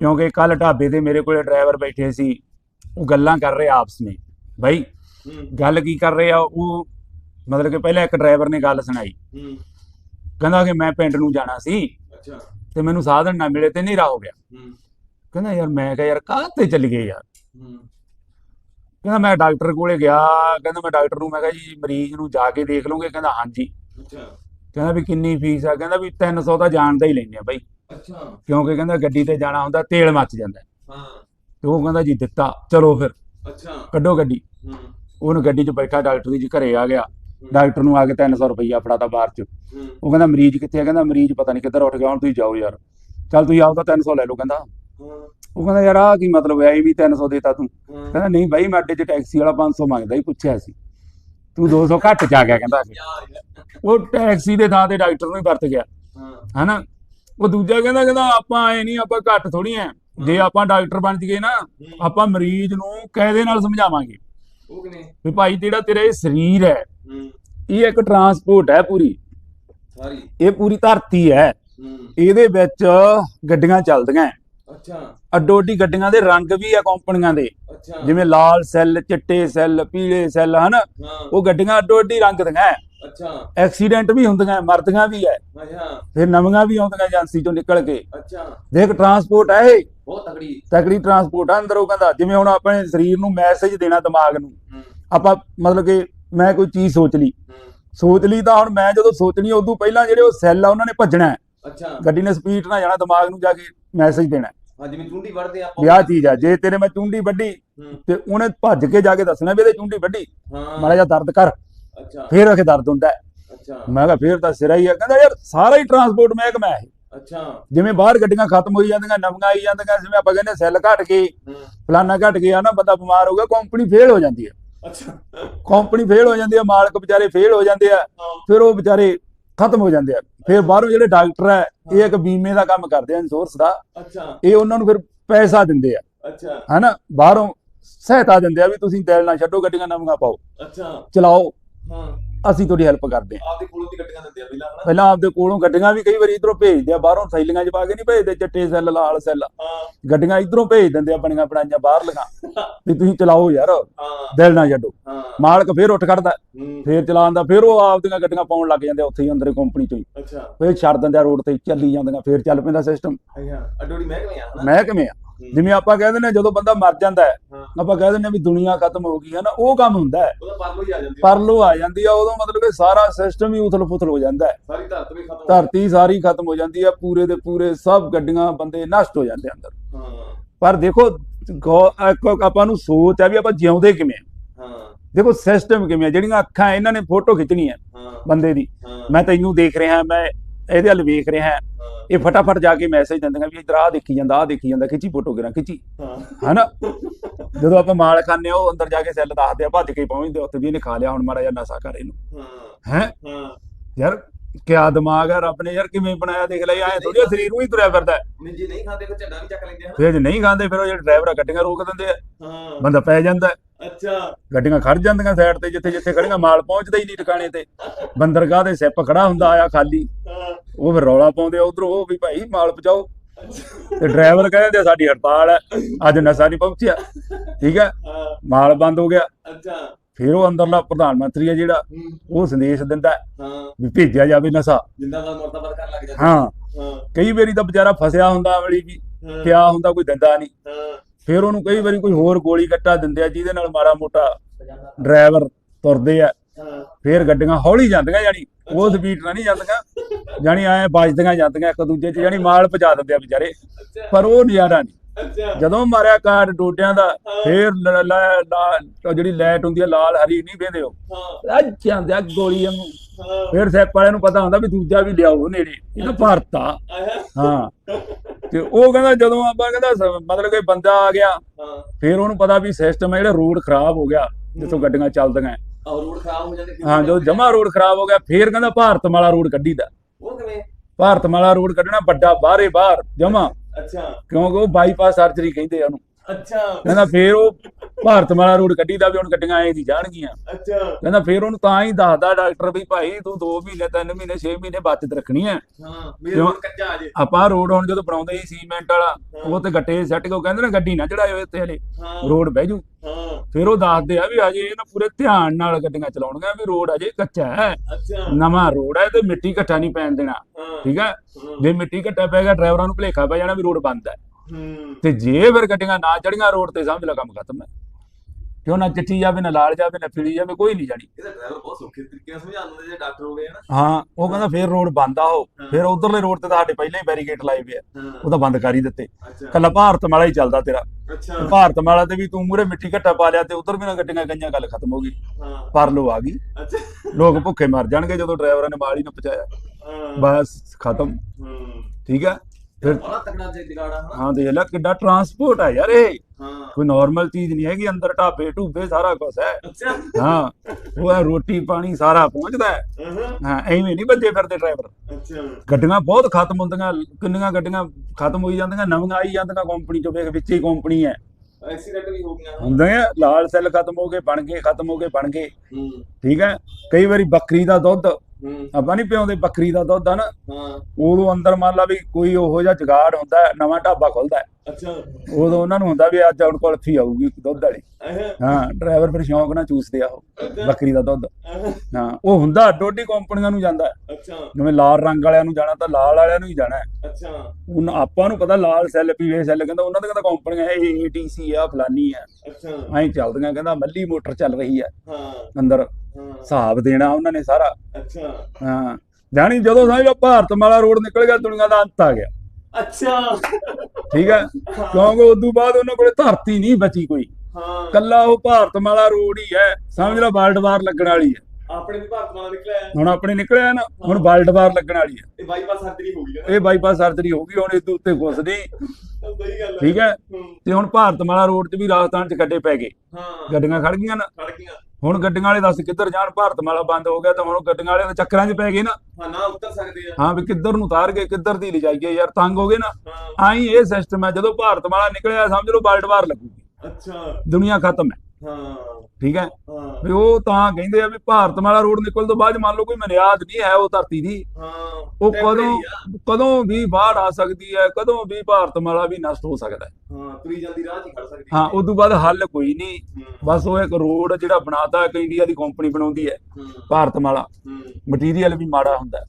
ਕਿਉਂਕਿ ਕੱਲ ਢਾਬੇ ਤੇ ਮੇਰੇ ਕੋਲੇ ਡਰਾਈਵਰ ਬੈਠੇ ਸੀ ਉਹ ਗੱਲਾਂ ਕਰ ਰਹੇ ਆਪਸ ਵਿੱਚ। ਬਾਈ ਗੱਲ ਕੀ ਕਰ ਰਹੇ ਆ? ਉਹ ਮਤਲਬ ਕਿ ਪਹਿਲਾਂ ਇੱਕ ਡਰਾਈਵਰ ਨੇ ਗੱਲ ਸੁਣਾਈ। ਕਹਿੰਦਾ ਕਿ ਮੈਂ ਪਿੰਡ ਨੂੰ ਜਾਣਾ ਸੀ ਅੱਛਾ। ਤੇ ਮੈਨੂੰ ਸਾਧਨ ਨਾ ਮਿਲੇ ਤੇ ਹਨੇਰਾ ਹੋ ਗਿਆ। ਕਹਿੰਦਾ ਯਾਰ ਮੈਂ ਕਿਹਾ ਯਾਰ ਕਾਹ ਤੇ ਚੱਲ ਗਏ ਯਾਰ? ਕਹਿੰਦਾ ਮੈਂ ਡਾਕਟਰ ਕੋਲੇ ਗਿਆ ਕਹਿੰਦਾ ਮੈਂ ਡਾਕਟਰ ਨੂੰ ਮੈਂ ਕਿਹਾ ਜੀ ਮਰੀਜ਼ ਨੂੰ ਜਾ ਕੇ ਦੇਖ ਲਓਗੇ ਕਹਿੰਦਾ ਹਾਂਜੀ। ਅੱਛਾ। ਕਹਿੰਦਾ ਵੀ ਕਿੰਨੀ ਫੀਸ ਆ? ਕਹਿੰਦਾ ਵੀ 300 ਤਾਂ ਜਾਣ ਦਾ ਹੀ ਲੈਣੇ ਆ ਬਾਈ। ਅੱਛਾ। ਕਿਉਂਕਿ ਕਹਿੰਦਾ ਗੱਡੀ ਤੇ ਜਾਣਾ ਹੁੰਦਾ ਤੇਲ ਮੱਚ ਜਾਂਦਾ। ਹਾਂ। ਤੇ ਉਹ ਕਹਿੰਦਾ ਜੀ ਦਿੱਤਾ ਚਲੋ ਫਿਰ। ਅੱਛਾ। ਕੱਢੋ ਗੱਡੀ। ਹੂੰ। ਉਹਨੂੰ ਗੱਡੀ 'ਚ ਬੈਠਾ ਡਾਕਟਰ ਜੀ ਘਰੇ ਆ ਗਿਆ। ਡਾਕਟਰ ਨੂੰ ਆ ਕੇ 300 ਰੁਪਈਆ ਫੜਾਤਾ ਬਾਹਰ 'ਚ। ਉਹ ਕਹਿੰਦਾ ਮਰੀਜ਼ ਕਿੱਥੇ ਆ? ਕਹਿੰਦਾ ਮਰੀਜ਼ ਪਤਾ ਨਹੀਂ ਕਿੱਧਰ ਉੱਠ ਗਿਆ ਹੁਣ ਤੁਸੀਂ ਜਾਓ ਯਾਰ। ਚੱਲ ਤੁਸੀਂ ਆਪਦਾ 300 ਲੈ ਲਓ ਕਹਿੰਦਾ। ਉਹ ਕਹਿੰਦਾ ਯਾਰ ਆ ਕੀ ਮਤਲਬ ਹੈ? ਇਹ ਵੀ 300 ਦੇਤਾ ਤੂੰ। ਕਹਿੰਦਾ ਨਹੀਂ ਬਾਈ ਮੈਂ ਅੱਡੇ 'ਚ ਟੈਕਸੀ ਵਾਲਾ 500 ਮੰਗਦਾ ਹੀ ਪੁੱਛਿਆ ਸੀ। ਤੂੰ 200 ਘੱਟ ਜਾ ਗਿਆ ਕਹਿੰਦਾ। ਉਹ ਟੈਕਸੀ ਦੇ ਥਾਂ ਤੇ ਡਾਕਟਰ ਨੂੰ ਹੀ ਵਰਤ ਗਿਆ। ਹਾਂ। ਹਨਾ? ਉਹ ਦੂਜਾ ਕਹਿੰਦਾ ਕਹਿੰਦਾ ਆਪਾਂ ਐ ਨਹੀਂ ਆਪਾਂ ਘੱਟ ਥੋੜੀ ਐ। ਜੇ ਆਪਾਂ ਡਾਕਟਰ ਬਣ ਜੀਏ ਨਾ। ਆਪਾਂ ਮਰੀਜ਼ ਨੂੰ ਕਾਇਦੇ ਨਾਲ ਸਮਝਾਵਾਂਗੇ? ਉਹ ਕਿਨੇ ਵੀ ਭਾਈ ਜਿਹੜਾ ਤੇਰਾ ਇਹ ਸਰੀਰ ਹੈ ਇਹ ਇੱਕ ਟਰਾਂਸਪੋਰਟ ਹੈ ਪੂਰੀ। ਸਾਰੀ। ਇਹ ਪੂਰੀ ਧਰਤੀ ਹੈ। ਇਹਦੇ ਵਿੱਚ ਗੱਡੀਆਂ ਚੱਲਦੀਆਂ। ਅੱਛਾ। ਅੱਡੋ ਅੱਡੀ ਗੱਡੀਆਂ ਦੇ ਰੰਗ ਵੀ ਆ ਕੰਪਨੀਆਂ ਦੇ। ਜਿਵੇਂ ਲਾਲ ਸੈੱਲ ਚਿੱਟੇ ਸੈੱਲ ਪੀਲੇ ਸੈੱਲ ਹਨ? ਉਹ ਗੱਡੀਆਂ ਅੱਡੋ ਅੱਡੀ ਰੰਗ ਦੀਆਂ। ਅੱਛਾ। ਐਕਸੀਡੈਂਟ ਵੀ ਹੁੰਦੀਆਂ ਮਰਦੀਆਂ ਵੀ ਹੈ ਅੱਛਾ। ਫਿਰ ਨਵੀਆਂ ਵੀ ਆਉਂਦੀਆਂ ਏਜੰਸੀ ਚੋਂ ਨਿਕਲ ਕੇ। ਅੱਛਾ। ਦੇਖ ਟਰਾਂਸਪੋਰਟ ਹੈ ਇਹ। ਬਹੁਤ ਤਕੜੀ। ਤਕੜੀ ਟਰਾਂਸਪੋਰਟ ਆ ਅੰਦਰ ਉਹ ਕਹਿੰਦਾ। ਜਿਵੇਂ ਹੁਣ ਆਪਣੇ ਸਰੀਰ ਨੂੰ ਮੈਸੇਜ ਦੇਣਾ ਦਿਮਾਗ ਨੂੰ। ਆਪਾਂ ਮਤਲਬ ਕਿ ਮੈਂ ਕੋਈ ਚੀਜ਼ ਸੋਚ ਲਈ। ਸੋਚ ਲਈ ਤਾਂ ਹੁਣ ਮੈਂ ਜਦੋਂ ਸੋਚਣੀ ਉਦੋਂ ਪਹਿਲਾਂ ਜਿਹੜੇ ਉਹ ਸੈੱਲ ਆ ਉਹਨਾਂ ਨੇ ਭੱਜਣਾ। ਅੱਛਾ। ਗੱਡੀ ਨੇ ਸਪੀਡ ਨਾਲ ਜਾਣਾ ਦਿਮਾਗ ਨੂੰ ਜਾ ਕੇ ਮੈਸੇਜ ਦੇਣਾ ਹੈ ਜਿਵੇਂ ਚੁੰਡੀ ਵੜਦੇ ਆਪਾਂ। ਵੀ ਆਹ ਚੀਜ਼ ਆ ਜੇ ਤੇਰੇ ਮੈਂ ਚੁੰਡੀ ਵੱਢੀ ਤੇ ਉਹਨੇ ਭੱਜ ਕੇ ਜਾ ਕੇ ਦੱਸਣਾ ਵੀ ਇਹਦੇ ਚੁੰਡੀ ਵੱਢੀ। ਹਾਂ। ਮਾੜਾ ਜਿਹਾ ਦਰਦ ਕਰ। ਅੱਛਾ। ਫੇਰ ਅਖੇ ਦਰਦ ਹੁੰਦਾ। ਅੱਛਾ। ਮੈਂ ਕਿਹਾ ਫੇਰ ਤਾਂ ਸਿਰਾ ਹੀ ਆ। ਕਹਿੰਦਾ ਯਾਰ ਸਾਰਾ ਹੀ ਟਰਾਂਸਪੋਰਟ ਮਹਿਕਮਾ ਹੈ। ਅੱਛਾ। ਜਿਵੇਂ ਬਾਹਰ ਗੱਡੀਆਂ ਖਤਮ ਹੋਈ ਜਾਂਦੀਆਂ ਨਵੀਆਂ ਆਈ ਜਾਂਦੀਆਂ ਜਿਵੇਂ ਆਪਾਂ ਕਹਿੰਦੇ ਸੈੱਲ ਘਟ ਗਏ ਫਲਾਨਾ ਘਟ ਗਿਆ ਨਾ ਬੰਦਾ ਬਿਮਾਰ ਹੋ ਗਿਆ ਕੰਪਨੀ ਫੇਲ ਹੋ ਜਾਂਦੀ ਹੈ। ਅੱਛਾ। ਕੰਪਨੀ ਫੇਲ ਹੋ ਜਾਂਦੀ ਹੈ ਮਾਲਕ ਵਿਚਾਰੇ ਫੇਲ ਹੋ ਜਾਂਦੇ ਆ ਫਿਰ ਉਹ ਵਿਚਾਰੇ ਖਤਮ ਹੋ ਜਾਂਦੇ ਆ। ਫਿਰ ਬਾਹਰੋਂ ਜਿਹੜੇ ਡਾਕਟਰ ਹੈ ਇਹ ਇੱਕ ਬੀਮੇ ਦਾ ਕੰਮ ਕਰਦੇ ਆ ਇੰਸ਼ੋਰੈਂਸ ਦਾ। ਅੱਛਾ। ਇਹ ਉਹਨਾਂ ਨੂੰ ਫਿਰ ਪੈਸਾ ਦਿੰਦੇ ਆ। ਅੱਛਾ। ਹਨਾ? ਬਾਹਰੋਂ ਸਹਾਇਤਾ ਦਿੰਦੇ ਆ ਵੀ ਤੁਸੀਂ ਦਿਲ ਨਾ ਛੱਡੋ ਗੱਡੀਆਂ ਨਵੀਆਂ ਪਾਓ। ਅੱਛਾ। ਚਲਾਓ। ਅਸੀਂ ਤੁਹਾਡੀ ਹੈਲਪ ਕਰਦੇ ਆ ਆਪਦੇ ਕੋਲੋਂ ਦੀ ਗੱਡੀਆਂ ਦਿੰਦੇ ਆ ਪਹਿਲਾਂ ਹਨਾ? ਪਹਿਲਾਂ ਆਪਦੇ ਕੋਲੋਂ ਗੱਡੀਆਂ ਵੀ ਕਈ ਵਾਰੀ ਇਧਰੋਂ ਭੇਜਦੇ ਆ ਬਾਹਰੋਂ ਥੈਲੀਆਂ 'ਚ ਪਾ ਕੇ ਨਹੀਂ ਭੇਜਦੇ ਚਿੱਟੇ ਸੈੱਲ ਲਾਲ ਸੈੱਲ। ਹਾਂ। ਗੱਡੀਆਂ ਇਧਰੋਂ ਭੇਜ ਦਿੰਦੇ ਆ ਬਣੀਆਂ ਬਣਾਈਆਂ ਬਾਹਰ ਲਗਾ ਵੀ ਤੁਸੀਂ ਚਲਾਓ ਯਾਰ ਹਾਂ। ਦਿਲ ਨਾ ਛੱਡੋ। ਹਾਂ। ਮਾਲਕ ਫੇਰ ਉੱਠ ਖੜਦਾ ਹੂੰ। ਫੇਰ ਚਲਾਉਂਦਾ ਫੇਰ ਉਹ ਆਪਦੀਆਂ ਗੱਡੀਆਂ ਪਾਉਣ ਲੱਗ ਜਾਂਦੇ ਉੱਥੇ ਹੀ ਅੰਦਰ ਕੰਪਨੀ 'ਚ ਹੀ। ਅੱਛਾ। ਫੇਰ ਛੱਡ ਦਿੰਦੇ ਆ ਰੋਡ ਤੇ ਚੱਲੀ ਜਾਂਦੀਆਂ ਫੇਰ ਚੱਲ ਪੈਂਦਾ ਸਿਸਟਮ ਅੱਛਾ ਅਡੋੜੀ ਮਹਿਕਮੇ ਆ ਹਨਾ? ਮੈਂ ਕਿਵੇਂ ਆ? ਹੂੰ। ਜਿਵੇਂ ਆਪਾਂ ਕਹਿ ਦਿੰਦੇ ਹਾਂ ਜਦੋਂ ਬੰਦਾ ਮਰ ਜਾਂਦਾ ਹੈ ਆਪਾਂ ਕਹਿ ਦਿੰਦੇ ਹਾਂ ਵੀ ਦੁਨੀਆ ਖਤਮ ਹੋ ਗਈ ਹੈ ਨਾ ਉਹ ਕੰਮ ਹੁੰਦਾ ਹੈ। ਪਰਲੋ ਆ ਜਾਂਦੀ ਆ। ਪਰਲੋ ਆ ਜਾਂਦੀ ਆ ਉਦੋਂ ਮਤਲਬ ਕਿ ਸਾਰਾ ਸਿਸਟਮ ਹੀ ਉਥਲ ਪੁਥਲ ਹੋ ਜਾਂਦਾ ਹੈ। ਸਾਰੀ ਧਰਤ ਵੀ ਖਤਮ ਹੋ ਧਰਤੀ ਸਾਰੀ ਖਤਮ ਹੋ ਜਾਂਦੀ ਹੈ ਪੂਰੇ ਦੇ ਪੂਰੇ ਸਭ ਗੱਡੀਆਂ ਬੰਦੇ ਨਸ਼ਟ ਹੋ ਜਾਂਦੇ ਅੰਦਰ। ਹਾਂ। ਪਰ ਦੇਖੋ ਆਪਾਂ ਨੂੰ ਸੋਚ ਆ ਵੀ ਆਪਾਂ ਜਿਉਂਦੇ ਕਿਵੇਂ ਆ ਹਾਂ। ਦੇਖੋ ਸਿਸਟਮ ਕਿਵੇਂ ਆ ਜਿਹੜੀਆਂ ਅੱਖਾਂ ਇਹਨਾਂ ਨੇ ਫੋਟੋ ਖਿੱਚਣੀ ਹੈ ਬੰਦੇ ਦੀ। ਮੈਂ ਤੈਨੂੰ ਦੇਖ ਰਿਹਾ ਮੈਂ ਇਹਦੇ ਵੱਲ ਵੇਖ ਰਿਹਾ ਹਾਂ। ਇਹ ਫਟਾਫਟ ਜਾ ਕੇ ਮੈਸੇਜ ਦਿੰਦੀਆਂ ਵੀ ਇਧਰ ਆਹ ਦੇਖੀ ਜਾਂਦਾ ਆਹ ਦੇਖੀ ਜਾਂਦਾ ਖਿੱਚੀ ਫੋਟੋ ਕਰਾਂ ਖਿੱਚੀ। ਹਾਂ। ਹਨਾ? ਜਦੋਂ ਆਪਾਂ ਮਾਲ ਖਾਂਦੇ ਆ ਉਹ ਅੰਦਰ ਜਾ ਕੇ ਸੈੱਲ ਦੱਸਦੇ ਆ ਭੱਜ ਕੇ ਪਹੁੰਚਦੇ ਆ ਉੱਥੇ ਵੀ ਇਹਨੇ ਖਾ ਲਿਆ ਹੁਣ ਮਾੜਾ ਜਿਹਾ ਨਸ਼ਾ ਕਰ ਇਹਨੂੰ। ਹਾਂ। ਹੈ? ਹਾਂ। ਯਾਰ ਕਿਆ ਦਿਮਾਗ ਆ ਰੱਬ ਨੇ ਯਾਰ ਕਿਵੇਂ ਬਣਾਇਆ ਦੇਖ ਲੈ ਐ ਥੋੜੀ ਸਰੀਰ ਨੂੰ ਹੀ ਤੁਰਿਆ ਫਿਰਦਾ ਹੈ। ਨਹੀਂ ਜੇ ਨਹੀਂ ਖਾਂਦੇ ਫਿਰ ਝੰਡਾ ਵੀ ਚੱਕ ਲੈਂਦੇ ਹਨ ਫਿਰ ਜੇ ਨਹੀਂ ਖਾਂਦੇ ਫਿਰ ਉਹ ਜਿਹੜੇ ਡਰਾਈਵਰ ਆ ਗੱਡੀਆਂ ਰੋਕ ਦਿੰਦੇ ਆ। ਹਾਂ। ਬੰਦਾ ਪੈ ਜਾਂਦਾ ਹੈ। ਅੱਛਾ। ਗੱਡੀਆਂ ਖੜ ਜਾਂਦੀਆਂ ਸਾਈਡ ਤੇ ਜਿੱਥੇ ਜਿੱਥੇ ਖੜੀਆਂ ਮਾਲ ਪਹੁੰਚਦਾ ਹੀ ਨਹੀਂ ਟਿਕਾਣੇ ਤੇ। ਬੰਦਰਗਾਹ ਦੇ ਸਿੱਪ ਖੜਾ ਹੁੰਦਾ ਆਇਆ ਖਾਲੀ। ਉਹ ਫਿਰ ਰੌਲਾ ਪਾਉਂਦੇ ਉਧਰੋਂ ਉਹ ਵੀ ਭਾਈ ਮਾਲ ਪਹੁੰਚਾਓ। ਤੇ ਡਰਾਈਵਰ ਕਹਿੰਦੇ ਸਾਡੀ ਹੜਤਾਲ ਹੈ ਅੱਜ ਨਸ਼ਾ ਨਹੀਂ ਪਹੁੰਚਿਆ। ਠੀਕ ਹੈ? ਮਾਲ ਬੰਦ ਹੋ ਗਿਆ। ਅੱਛਾ। ਫਿਰ ਉਹ ਅੰਦਰਲਾ ਪ੍ਰਧਾਨ ਮੰਤਰੀ ਹੈ ਜਿਹੜਾ ਉਹ ਸੰਦੇਸ਼ ਦਿੰਦਾ ਹੈ ਵੀ ਭੇਜਿਆ ਜਾਵੇ ਨਸ਼ਾ। ਜਿੰਦਾਬਾਦ ਮਰਤਬਾ ਕਰਨ ਲੱਗ ਜਾਂਦਾ। ਹਾਂ। ਕਈ ਵਾਰੀ ਤਾਂ ਵਿਚਾਰਾ ਫਸਿਆ ਹੁੰਦਾ ਅਮਲੀ ਵੀ ਕਿਆ ਹੁੰਦਾ ਕੋਈ ਦਿੰਦਾ ਨਹੀਂ। ਫਿਰ ਉਹਨੂੰ ਕਈ ਵਾਰੀ ਕੋਈ ਹੋਰ ਗੋਲੀ ਕੱਟਾ ਦਿੰਦੇ ਆ, ਜਿਹਦੇ ਨਾਲ ਮਾੜਾ ਮੋਟਾ ਡਰਾਈਵਰ ਤੁਰਦੇ ਆ। ਹਾਂ ਫਿਰ ਗੱਡੀਆਂ ਹੌਲੀ ਜਾਂਦੀਆਂ ਜਾਨੀ ਉਹ ਸਪੀਡ ਨਾਲ ਨਹੀਂ ਜਾਂਦੀਆਂ ਜਾਨੀ ਐ ਵੱਜਦੀਆਂ ਜਾਂਦੀਆਂ, ਇੱਕ ਦੂਜੇ 'ਚ ਜਾਨੀ ਮਾਲ ਪਹੁੰਚਾ ਦਿੰਦੇ ਆ ਵਿਚਾਰੇ। ਪਰ ਉਹ ਨਜ਼ਾਰਾ ਨਹੀਂ। ਜਦੋਂ ਮਾਰਿਆ ਕਾਰ ਡੋਡਿਆਂ ਦਾ ਫਿਰ ਜਿਹੜੀ ਲਾਈਟ ਹੁੰਦੀ ਆ ਲਾਲ ਹਰੀ ਨਹੀਂ ਵੇਂਦੇ ਉਹ। ਹਾਂ। ਅੱਜ ਜਾਂਦਿਆ ਗੋਲੀ ਵਾਂਗੂ। ਹਾਂ। ਫਿਰ ਸੈਪ ਵਾਲਿਆਂ ਨੂੰ ਪਤਾ ਹੁੰਦਾ ਵੀ ਦੂਜਾ ਵੀ ਲਿਆਓ ਨੇੜੇ। ਇਹ ਤਾਂ ਭਾਰਤ। ਹਾਂ। ਤੇ ਉਹ ਕਹਿੰਦਾ ਜਦੋਂ ਆਪਾਂ ਕਹਿੰਦਾ ਮਤਲਬ ਕਿ ਬੰਦਾ ਆ ਗਿਆ ਹਾਂ। ਫਿਰ ਉਹਨੂੰ ਪਤਾ ਵੀ ਸਿਸਟਮ ਹੈ ਜਿਹੜਾ ਰੋਡ ਖਰਾਬ ਹੋ ਗਿਆ ਜਿੱਥੋਂ ਗੱਡੀਆਂ ਚੱਲਦੀਆਂ। ਰੋਡ ਖਰਾਬ ਹੋ ਜਾਂਦੇ ਹਾਂ ਜਦੋਂ ਜਮਾ ਰੋਡ ਖਰਾਬ ਹੋ ਗਿਆ ਫਿਰ ਕਹਿੰਦਾ ਭਾਰਤ ਮਾਲਾ ਰੋਡ ਕੱਢੀਦਾ ਉਹ ਕਿਵੇਂ? ਭਾਰਤ ਮਾਲਾ ਰੋਡ ਕੱਢਣਾ ਵੱਡਾ ਬਾਹਰੇ ਬਾਹਰ ਜਮਾ। ਅੱਛਾ। ਕਿਉਂਕਿ ਉਹ ਬਾਈਪਾਸ ਸਰਜਰੀ ਕਹਿੰਦੇ ਆ ਉਹਨੂੰ। ਅੱਛਾ। ਕਹਿੰਦਾ ਫੇਰ ਉਹ ਭਾਰਤਮਾਲਾ ਰੋਡ ਕੱਢੀ ਦਾ ਵੀ ਹੁਣ ਗੱਡੀਆਂ ਐ ਦੀ ਜਾਣਗੀਆਂ। ਅੱਛਾ। ਕਹਿੰਦਾ ਫੇਰ ਉਹਨੂੰ ਤਾਂ ਹੀ ਦੱਸਦਾ ਡਾਕਟਰ ਵੀ ਭਾਈ ਤੂੰ 2 ਮਹੀਨੇ 3 ਮਹੀਨੇ 6 ਮਹੀਨੇ ਬਚਤ ਰੱਖਣੀ ਹੈ। ਹਾਂ ਮੇਰੇ? ਕੋਲ ਕੱਚਾ ਆ ਜੇ ਆਪਾਂ ਰੋਡ ਹੁਣ ਜਦੋਂ ਬਣਾਉਂਦੇ ਸੀ ਸੀਮੈਂਟ ਵਾਲਾ ਉਹ ਤੇ ਗੱਟੇ ਸੱਟ ਕੇ ਉਹ ਕਹਿੰਦੇ ਨੇ ਗੱਡੀ ਨਾ ਚੜਾਇਓ ਇੱਥੇ ਹਲੇ। ਰੋਡ ਬਹਿ ਜੂ। ਹਾਂ। ਫਿਰ ਉਹ ਦੱਸਦੇ ਆ ਵੀ ਅਜੇ ਇਹਨਾਂ ਪੂਰੇ ਧਿਆਨ ਨਾਲ ਗੱਡੀਆਂ ਚਲਾਉਣੀਆਂ ਵੀ ਰੋਡ ਅਜੇ ਕੱਚਾ ਹੈ। ਅੱਛਾ। ਨਵਾਂ ਰੋਡ ਹੈ ਤੇ ਮਿੱਟੀ ਘੱਟਾ ਨਹੀਂ ਪੈਣ ਦੇਣਾ। ਠੀਕ ਹੈ। ਜੇ ਮਿੱਟੀ ਘੱਟਾ ਪੈ ਗਿਆ ਡਰਾਈਵਰਾਂ ਨੂੰ ਭੁਲੇਖਾ ਪੈ ਜਾਣਾ ਵੀ ਰੋਡ ਬੰਦ ਹੂੰ। ਤੇ ਜੇ ਫਿਰ ਗੱਡੀਆਂ ਨਾ ਚੜੀਆਂ ਰੋਡ ਤੇ ਸਮਝ ਲਾ ਕੰਮ ਖਤਮ ਹੈ। ਕਿਉਂ ਨਾ ਚਿੱਠੀ ਜਾਵੇ ਨਾ ਲਾਲ ਜਾਵੇ ਨਾ ਫਿਲੀ ਜਾਵੇ ਕੋਈ ਨਹੀਂ ਜਾਣੀ। ਇਹਦਾ ਡਰਾਈਵਰ ਬਹੁਤ ਸੌਖੇ ਤਰੀਕੇ ਨਾਲ ਸਮਝਾਉਂਦੇ ਜੇ ਡਾਕਟਰ ਹੋ ਗਏ ਨਾ ਹਾਂ ਉਹ ਕਹਿੰਦਾ ਫਿਰ ਰੋਡ ਬੰਦ ਆ ਉਹ। ਫਿਰ ਉਧਰਲੇ ਰੋਡ ਤੇ ਤਾਂ ਸਾਡੇ ਪਹਿਲਾਂ ਹੀ ਬੈਰੀਕੇਡ ਲਾਏ ਪਏ ਆ। ਉਹ ਤਾਂ ਬੰਦ ਕਰ ਹੀ ਦਿੱਤੇ। ਅੱਛਾ। ਕੱਲਾ ਭਾਰਤ ਮਾਲਾ ਹੀ ਚੱਲਦਾ ਤੇਰਾ। ਅੱਛਾ। ਭਾਰਤ ਮਾਲਾ ਤੇ ਵੀ ਤੂੰ ਮੂਰੇ ਮਿੱਟੀ ਘੱਟਾ ਪਾ ਲਿਆ ਤੇ ਉਧਰ ਵੀ ਨਾ ਗੱਡੀਆਂ ਗਈਆਂ ਗੱਲ ਖਤਮ ਹੋ ਗਈ। ਹਾਂ। ਪਰ ਲੋ ਆ ਗਈ। ਅੱਛਾ। ਲੋਕ ਭੁੱਖੇ ਮਰ ਜਾਣਗੇ ਜਦੋਂ ਡਰਾਈਵਰਾਂ ਨੇ ਮਾਲ ਹੀ ਨਾ ਪਹੁੰਚਾਇਆ। ਹਾਂ। ਬਸ ਖਤਮ। ਹੂੰ। ਠੀਕ ਹੈ ਫਿਰ ਬੜਾ ਤਕੜਾ ਜੇ ਜਗਾੜਾ ਹਨਾ। ਹਾਂ ਦੇਖ ਲੈ ਕਿੱਡਾ ਟਰਾਂਸਪੋਰਟ ਹੈ ਯਾਰ ਇਹ। ਹਾਂ। ਕੋਈ ਨਾਰਮਲ ਚੀਜ਼ ਨਹੀਂ ਹੈਗੀ ਅੰਦਰ ਢਾਬੇ ਢੂਬੇ ਸਾਰਾ ਕੁਝ ਹੈ। ਹਾਂ ਉਹ ਹੈ ਰੋਟੀ ਪਾਣੀ ਸਾਰਾ ਪਹੁੰਚਦਾ ਹੈ। ਹਾਂ। ਐਵੇਂ ਨਹੀਂ ਬੱਜੇ ਫਿਰਦੇ ਡਰਾਈਵਰ ਅੱਛਾ। ਗੱਡੀਆਂ ਬਹੁਤ ਖਤਮ ਹੁੰਦੀਆਂ ਕਿੰਨੀਆਂ ਗੱਡੀਆਂ ਖਤਮ ਹੋਈ ਜਾਂਦੀਆਂ ਨਵੀਆਂ ਆਈ ਜਾਂਦੀਆਂ ਕੰਪਨੀ ਚੋਂ ਵੇਖ ਵਿੱਚ ਹੀ ਕੰਪਨੀ ਹੈ। ਐਕਸੀਡੈਂਟ ਵੀ ਹੋ ਗਿਆ ਹੁੰਦੇ ਆ ਲਾਲ ਸੈੱਲ ਖਤਮ ਹੋ ਗਏ ਬਣ ਗਏ ਖਤਮ ਹੋ ਗਏ ਬਣ ਗਏ। ਠੀਕ ਹੈ ਕਈ ਵਾਰੀ ਬੱਕਰੀ ਦਾ ਦੁੱਧ ਆਪਾਂ ਨਹੀਂ ਪਿਉਂਦੇ ਬੱਕਰੀ ਦਾ ਦੁੱਧ ਆ ਨਾ। ਉਦੋਂ ਅੰਦਰ ਮੰਨ ਲਾ ਵੀ ਕੋਈ ਉਹੋ ਜਿਹਾ ਜਗਾੜ ਹੁੰਦਾ ਨਵਾਂ ਢਾਬਾ ਖੁੱਲਦਾ। ਅੱਛਾ। ਉਦੋਂ ਉਹਨਾਂ ਨੂੰ ਹੁੰਦਾ ਵੀ ਅੱਜ ਹੁਣ ਕੁਲਫੀ ਆਊਗੀ ਦੁੱਧ ਵਾਲੀ। ਹਾਂ ਡਰਾਈਵਰ ਫਿਰ ਸ਼ੌਂਕ ਨਾਲ ਚੂਸਦੇ ਆ ਉਹ ਬੱਕਰੀ ਦਾ ਦੁੱਧ। ਹਾਂ ਉਹ ਹੁੰਦਾ ਡੋਡੀ ਕੰਪਨੀਆਂ ਨੂੰ ਜਾਂਦਾ। ਅੱਛਾ। ਜਿਵੇਂ ਲਾਲ ਰੰਗ ਵਾਲਿਆਂ ਨੂੰ ਜਾਣਾ ਤਾਂ ਲਾਲ ਵਾਲਿਆਂ ਨੂੰ ਹੀ ਜਾਣਾ। ਅੱਛਾ। ਹੁਣ ਆਪਾਂ ਨੂੰ ਪਤਾ ਲਾਲ ਸੈੱਲ ਪੀਲੇ ਸੈੱਲ ਕਹਿੰਦਾ ਉਹਨਾਂ ਦੇ ਕਹਿੰਦਾ ਕੰਪਨੀਆਂ ਇਹ ਏਟੀਸੀ ਆ ਫਲਾਨੀ ਆ ਅੱਛਾ। ਐਂ ਚੱਲਦੀਆਂ ਕਹਿੰਦਾ ਮੱਲੀ ਮੋਟਰ ਚੱਲ ਰਹੀ ਹੈ। ਹਾਂ। ਅੰਦਰ ਹਿਸਾਬ ਦੇਣਾ ਉਹਨਾਂ ਨੇ ਸਾਰਾ। ਅੱਛਾ। ਹਾਂ। ਜਾਣੀ ਜਦੋਂ ਸਮਝ ਲਓ ਭਾਰਤ ਮਾਲਾ ਰੋਡ ਨਿਕਲ ਗਿਆ ਦੁਨੀਆ ਦਾ ਅੰਤ ਆ ਗਿਆ। ਅੱਛਾ। ਠੀਕ ਹੈ? ਕਿਉਂਕਿ ਉਸ ਤੋਂ ਬਾਅਦ ਉਹਨਾਂ ਕੋਲੇ ਧਰਤੀ ਨਹੀਂ ਬਚੀ ਕੋਈ। ਹਾਂ। ਕੱਲਾ ਉਹ ਭਾਰਤ ਮਾਲਾ ਰੋਡ ਹੀ ਹੈ। ਸਮਝ ਲਓ ਵਰਲਡ ਵਾਰ ਲੱਗਣ ਵਾਲੀ ਹੈ। ਆਪਣੇ ਵੀ ਭਾਰਤ ਮਾਲਾ ਨਿਕਲਿਆ ਹੈ। ਹੁਣ ਆਪਣੇ ਨਿਕਲਿਆ ਨਾ ਹੁਣ ਵਰਲਡ ਵਾਰ ਲੱਗਣ ਵਾਲੀ ਹੈ। ਇਹ ਬਾਈਪਾਸ ਸਰਜਰੀ ਹੋ ਗਈ ਇਹ ਬਾਈਪਾਸ ਸਰਜਰੀ ਹੋ ਗਈ ਹੁਣ ਇਹਦੇ ਉੱਤੇ ਕੁਛ ਨਹੀਂ। ਨਾ ਸਹੀ ਗੱਲ ਹੈ। ਠੀਕ ਹੈ? ਹੂੰ, ਤੇ ਹੁਣ ਭਾਰਤ ਮਾਲਾ ਰੋਡ 'ਚ ਵੀ ਰਾਜਸਥਾਨ 'ਚ ਗੱਡੇ ਪੈ ਗਏ। ਹਾਂ। ਗੱਡੀਆਂ ਖੜ ਗਈਆਂ ਨਾ। ਖੜ ਗਈਆਂ। ਹੁਣ ਗੱਡੀਆਂ ਵਾਲੇ ਦੱਸ ਕਿੱਧਰ ਜਾਣ ਭਾਰਤ ਮਾਲਾ ਬੰਦ ਹੋ ਗਿਆ ਤਾਂ ਹੁਣ ਗੱਡੀਆਂ ਵਾਲੇ ਤਾਂ ਚੱਕਰਾਂ 'ਚ ਪੈ ਗਏ ਨਾ। ਹਾਂ ਨਾ ਉਤਰ ਸਕਦੇ ਆ। ਹਾਂ ਵੀ ਕਿੱਧਰ ਨੂੰ ਉਤਾਰ ਗਏ ਕਿੱਧਰ ਦੀ ਲਿਜਾਈਏ ਯਾਰ ਤੰਗ ਹੋ ਗਏ ਨਾ। ਆਈ ਇਹ ਸਿਸਟਮ ਹੈ ਜਦੋਂ ਭਾਰਤ ਮਾਲਾ ਨਿਕਲਿਆ ਸਮਝ ਲਓ ਵਰਲਡ ਵਾਰ ਲੱਗੂਗੀ। ਅੱਛਾ। ਦੁਨੀਆ ਖਤਮ ਹੈ। ਹਾਂ। ਠੀਕ ਹੈ? ਵੀ ਉਹ ਤਾਂ ਕਹਿੰਦੇ ਆ ਵੀ ਭਾਰਤ ਮਾਲਾ ਰੋਡ ਨਿਕਲ ਤੋਂ ਬਾਅਦ ਮੰਨ ਲਓ ਕੋਈ ਮਨਿਆਦ ਨਹੀਂ ਹੈ ਉਹ ਧਰਤੀ ਦੀ। ਹਾਂ ਉਹ ਕਦੋਂ। ਕਦੋਂ ਵੀ ਬਾਹਰ ਆ ਸਕਦੀ ਹੈ ਕਦੋਂ ਵੀ ਭਾਰਤ ਮਾਲਾ ਵੀ ਨਸ਼ਟ ਹੋ ਸਕਦਾ ਹੈ। ਹਾਂ ਤੁਰੀ ਜਾਂਦੀ ਰਾਹ 'ਚ ਖੜ ਸਕਦੀ ਹਾਂ। ਉਸ ਤੋਂ ਬਾਅਦ ਹੱਲ ਕੋਈ ਨਹੀਂ। ਬਸ ਉਹ ਇੱਕ ਰੋਡ ਜਿਹੜਾ ਬਣਾਤਾ ਇੱਕ ਇੰਡੀਆ ਦੀ ਕੰਪਨੀ ਬਣਾਉਂਦੀ ਹੈ ਭਾਰਤ ਮਾਲਾ। ਹੂੰ, ਮਟੀਰੀਅਲ ਵੀ ਮਾੜਾ ਹੁੰਦਾ ਹੈ,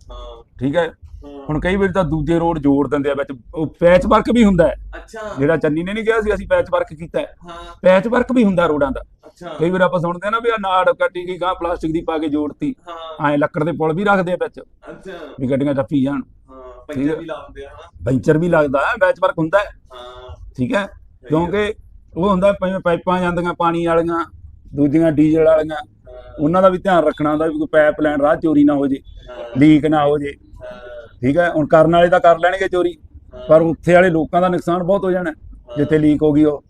ਠੀਕ ਹਾਂ? ਹੁਣ ਕਈ ਵਾਰੀ ਤਾਂ ਦੂਜੇ ਰੋਡ ਜੋੜ ਦਿੰਦੇ ਆ ਵਿੱਚ। ਉਹ ਪੈਚ ਵਰਕ ਵੀ ਹੁੰਦਾ ਹੈ। ਅੱਛਾ। ਜਿਹੜਾ ਚੰਨੀ ਨੇ ਨਹੀਂ ਕਿਹਾ ਸੀ ਅਸੀਂ ਪੈਚ ਵਰਕ ਕੀਤਾ ਹੈ। ਹਾਂ। ਪੈਚ ਵਰਕ ਵੀ ਹੁੰਦਾ ਰੋਡਾਂ ਦਾ। ਅੱਛਾ। ਕਈ ਵਾਰ ਆਪਾਂ ਸੁਣਦੇ ਆ ਨਾ ਵੀ ਆ ਨਾੜ ਕੱਟੀ ਗਈ ਗਾਂ ਪਲਾਸਟਿਕ ਦੀ ਪਾ ਕੇ ਜੋੜਤੀ। ਹਾਂ। ਐਂ ਲੱਕੜ ਦੇ ਪੁਲ ਵੀ ਰੱਖਦੇ ਆ ਵਿੱਚ। ਅੱਛਾ। ਵੀ ਗੱਡੀਆਂ ਟੱਪੀ ਜਾਣ। ਹਾਂ ਪੰਜੇ ਵੀ ਲਾਉਂਦੇ ਆ ਹਨਾ। ਪੈਂਚਰ ਵੀ ਲੱਗਦਾ ਹੈ ਪੈਚ ਵਰਕ ਹੁੰਦਾ ਹੈ। ਹਾਂ। ਠੀਕ ਹੈ। ਕਿਉਂਕਿ ਉਹ ਹੁੰਦਾ ਪਾਈਪਾਂ ਜਾਂਦੀਆਂ ਪਾਣੀ ਵਾਲੀਆਂ ਦੂਜੀਆਂ ਡੀਜ਼ਲ ਵਾਲੀਆਂ। ਉਹਨਾਂ ਦਾ ਵੀ ਧਿਆਨ ਰੱਖਣਾ ਹੁੰਦਾ ਵੀ ਕੋਈ ਪਾਈਪ ਲਾਈਨ ਰਾਹ ਚੋਰੀ ਨਾ ਹੋ ਜੇ ਲੀਕ ਨਾ ਹੋ ਜੇ। ਠੀਕ ਹੈ ਹੁਣ ਕਰਨ ਵਾਲੇ ਤਾਂ ਕਰ ਲੈਣਗੇ ਚੋਰੀ ਪਰ ਉੱਥੇ ਵਾਲੇ ਲੋਕਾਂ ਦਾ ਨੁਕਸਾਨ ਬਹੁਤ ਹੋ ਜਾਣਾ ਜਿੱਥੇ ਲੀਕ ਹੋ ਗਈ ਉਹ।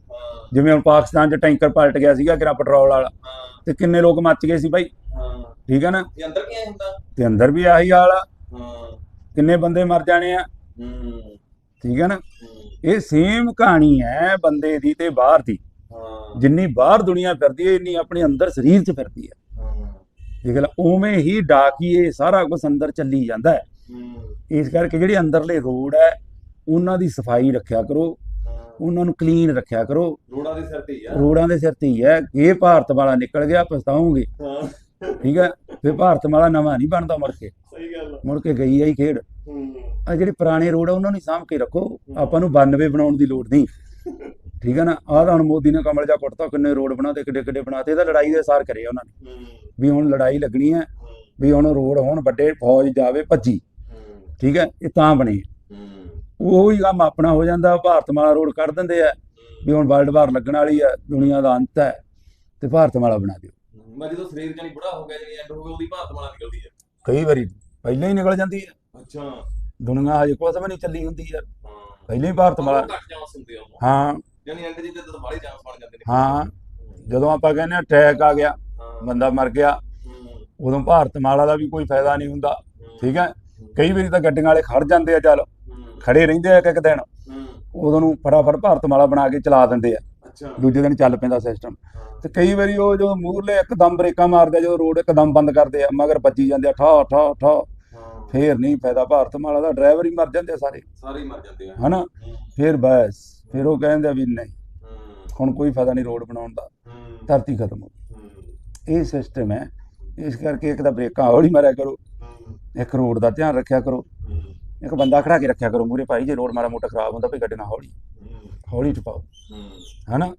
ਜਿਵੇਂ ਹੁਣ ਪਾਕਿਸਤਾਨ 'ਚ ਟੈਂਕਰ ਪਲਟ ਗਿਆ ਸੀਗਾ ਕਿਰਾ ਪੈਟਰੋਲ ਵਾਲਾ ਤੇ ਕਿੰਨੇ ਲੋਕ ਮੱਚ ਗਏ ਸੀ ਹਾਂ। ਠੀਕ ਹੈ ਨਾ? ਇਹ ਅੰਦਰ ਕੀ ਹੁੰਦਾ? ਤੇ ਅੰਦਰ ਵੀ ਆਹੀ ਹਾਲ ਆ। ਕਿੰਨੇ ਬੰਦੇ ਮਰ ਜਾਣੇ ਆ। ਠੀਕ ਹੈ ਨਾ? ਇਹ ਸੇਮ ਕਹਾਣੀ ਹੈ ਬੰਦੇ ਦੀ ਤੇ ਬਾਹਰ ਦੀ। ਜਿੰਨੀ ਬਾਹਰ ਦੁਨੀਆ ਫਿਰਦੀ ਹੈ ਇੰਨੀ ਆਪਣੇ ਅੰਦਰ ਸਰੀਰ 'ਚ ਫਿਰਦੀ ਹੈ। ਦੇਖ ਲੈ ਉਵੇਂ ਹੀ ਡਾਕੀਏ ਸਾਰਾ ਕੁਝ ਅੰਦਰ ਚੱਲੀ ਜਾਂਦਾ ਹੂੰ। ਇਸ ਕਰਕੇ ਜਿਹੜੇ ਅੰਦਰਲੇ ਰੋਡ ਹੈ ਉਹਨਾਂ ਦੀ ਸਫ਼ਾਈ ਰੱਖਿਆ ਕਰੋ। ਉਹਨਾਂ ਨੂੰ ਕਲੀਨ ਰੱਖਿਆ ਕਰੋ। ਰੋੜਾ ਦੇ ਸਿਰ ਤੇ ਹੀ ਆ। ਰੋਡਾਂ ਦੇ ਸਿਰ ਤੇ ਹੀ ਹੈ। ਇਹ ਭਾਰਤ ਵਾਲਾ ਨਿਕਲ ਗਿਆ ਪਛਤਾਓਗੇ। ਹਾਂ। ਠੀਕ ਹੈ? ਫਿਰ ਭਾਰਤ ਵਾਲਾ ਨਵਾਂ ਨਹੀਂ ਬਣਦਾ ਮੁੜ ਕੇ। ਸਹੀ ਗੱਲ। ਮੁੜ ਕੇ ਗਈ ਆਈ ਖੇਡ। ਹੂੰ। ਆ ਜਿਹੜੇ ਪੁਰਾਣੇ ਰੋਡ ਆ ਉਹਨਾਂ ਨੂੰ ਸਾਂਭ ਕੇ ਰੱਖੋ। ਆਪਾਂ ਨੂੰ 92 ਬਣਾਉਣ ਦੀ ਲੋੜ ਨਹੀਂ। ਠੀਕ ਹੈ ਨਾ? ਆਹ ਤਾਂ ਹੁਣ ਮੋਦੀ ਨੇ ਕਮਲ ਜਾ ਕੁੱਟਤਾ ਕਿੰਨੇ ਰੋਡ ਬਣਾਤੇ ਕਿੱਡੇ ਕਿੱਡੇ ਬਣਾਤੇ। ਇਹਦਾ ਲੜਾਈ ਦੇ ਸਾਰ ਕਰੇ ਉਹਨਾਂ ਨੇ। ਵੀ ਹੁਣ ਲੜਾਈ ਲੱਗਣੀ ਹੈ ਵੀ ਹੁਣ ਰੋਡ ਹੋਣ ਵੱਡੇ ਫੌਜ ਜਾਵੇ ਭੱਜੀ। ਠੀਕ ਹੈ? ਇਹ ਤਾਂ ਬਣੇ। ਹੂੰ ਉਹੀ ਕੰਮ ਆਪਣਾ ਹੋ ਜਾਂਦਾ ਭਾਰਤ ਮਾਲਾ ਰੋਡ ਕੱਢ ਦਿੰਦੇ ਆ। ਵੀ ਹੁਣ ਵਰਲਡ ਵਾਰ ਲੱਗਣ ਵਾਲੀ ਹੈ ਦੁਨੀਆ ਦਾ ਅੰਤ ਹੈ ਤੇ ਭਾਰਤ ਮਾਲਾ ਬਣਾ ਦਿਓ। ਮੈਂ ਜਦੋਂ ਸਰੀਰ ਜਾਨੀ ਬੁੜਾ ਹੋ ਗਿਆ ਜਿਹੜੀ ਐਂਡ ਹੋ ਗਿਆ ਉਹਦੀ ਭਾਰਤ ਮਾਲਾ ਨਿਕਲਦੀ ਹੈ ਕਈ ਵਾਰੀ ਪਹਿਲਾਂ ਹੀ ਨਿਕਲ ਜਾਂਦੀ ਹੈ ਅੱਛਾ। ਦੁਨੀਆ ਹਜੇ ਵੀ ਨਹੀਂ ਚੱਲੀ ਹੁੰਦੀ ਯਾਰ ਹਾਂ। ਪਹਿਲਾਂ ਹੀ ਭਾਰਤ ਮਾਲਾ ਆ ਹਾਂ। ਯਾਨੀ ਐਂਡ ਜਿੱਤੇ ਤਾਂ ਬਾਹਲੇ ਚਾਂਸ ਬਣ ਜਾਂਦੇ ਨੇ। ਹਾਂ। ਜਦੋਂ ਆਪਾਂ ਕਹਿੰਦੇ ਆ ਅਟੈਕ ਆ ਗਿਆ ਹਾਂ। ਬੰਦਾ ਮਰ ਗਿਆ ਹੂੰ, ਉਦੋਂ ਭਾਰਤ ਮਾਲਾ ਦਾ ਵੀ ਕੋਈ ਫਾਇਦਾ ਨਹੀਂ ਹੁੰਦਾ। ਹੂੰ, ਠੀਕ ਹੈ? ਕਈ ਵਾਰੀ ਤਾਂ ਗੱਡੀਆਂ ਵਾਲੇ ਖੜ ਜਾਂਦੇ ਆ ਚੱਲ ਖੜੇ ਰਹਿੰਦੇ ਆ ਇੱਕ ਇੱਕ ਦਿਨ ਉਦੋਂ ਨੂੰ ਫਟਾਫਟ ਭਾਰਤ ਮਾਲਾ ਬਣਾ ਕੇ ਚਲਾ ਦਿੰਦੇ ਆ। ਦੂਜੇ ਦਿਨ ਚੱਲ ਪੈਂਦਾ ਸਿਸਟਮ। ਤੇ ਕਈ ਵਾਰੀ ਉਹ ਜਦੋਂ ਮੂਰਲੇ ਇੱਕਦਮ ਬ੍ਰੇਕਾਂ ਮਾਰਦੇ ਜਦੋਂ ਰੋਡ ਇੱਕਦਮ ਬੰਦ ਕਰਦੇ ਆ ਮਗਰ ਭੱਜੀ ਜਾਂਦੇ ਆ ਠਾ ਠਾ ਠਾ ਫੇਰ ਨਹੀਂ ਫਾਇਦਾ ਭਾਰਤ ਮਾਲਾ ਦਾ ਡਰਾਈਵਰ ਹੀ ਮਰ ਜਾਂਦੇ ਆ ਸਾਰੇ। ਸਾਰੇ ਹੀ ਮਰ ਜਾਂਦੇ ਆ। ਹਨਾ? ਫੇਰ ਬਸ ਫਿਰ ਉਹ ਕਹਿੰਦੇ ਆ ਵੀ ਨਹੀਂ। ਹੁਣ ਕੋਈ ਫਾਇਦਾ ਨਹੀਂ ਰੋਡ ਬਣਾਉਣ ਦਾ। ਧਰਤੀ ਖਤਮ ਹੋ ਗਈ। ਇਹ ਸਿਸਟਮ ਹੈ। ਇਸ ਕਰਕੇ ਇੱਕ ਤਾਂ ਬ੍ਰੇਕਾਂ ਹੌਲੀ ਮਾਰਿਆ ਕਰੋ। ਇੱਕ ਰੋਡ ਦਾ ਧਿਆਨ ਰੱਖਿਆ ਕਰੋ। ਇੱਕ ਬੰਦਾ ਖੜਾ ਕੇ ਰੱਖਿਆ ਕਰੋ ਮੂਰੇ ਭਾਈ ਜੇ ਰੋਡ ਮਾੜਾ ਮੋਟਾ ਖਰਾਬ ਹੁੰਦਾ ਵੀ ਗੱਡੀ ਨਾ ਹੌਲੀ ਹੌਲੀ ਟਪਾਓ ਹੂੰ। ਹਨਾ?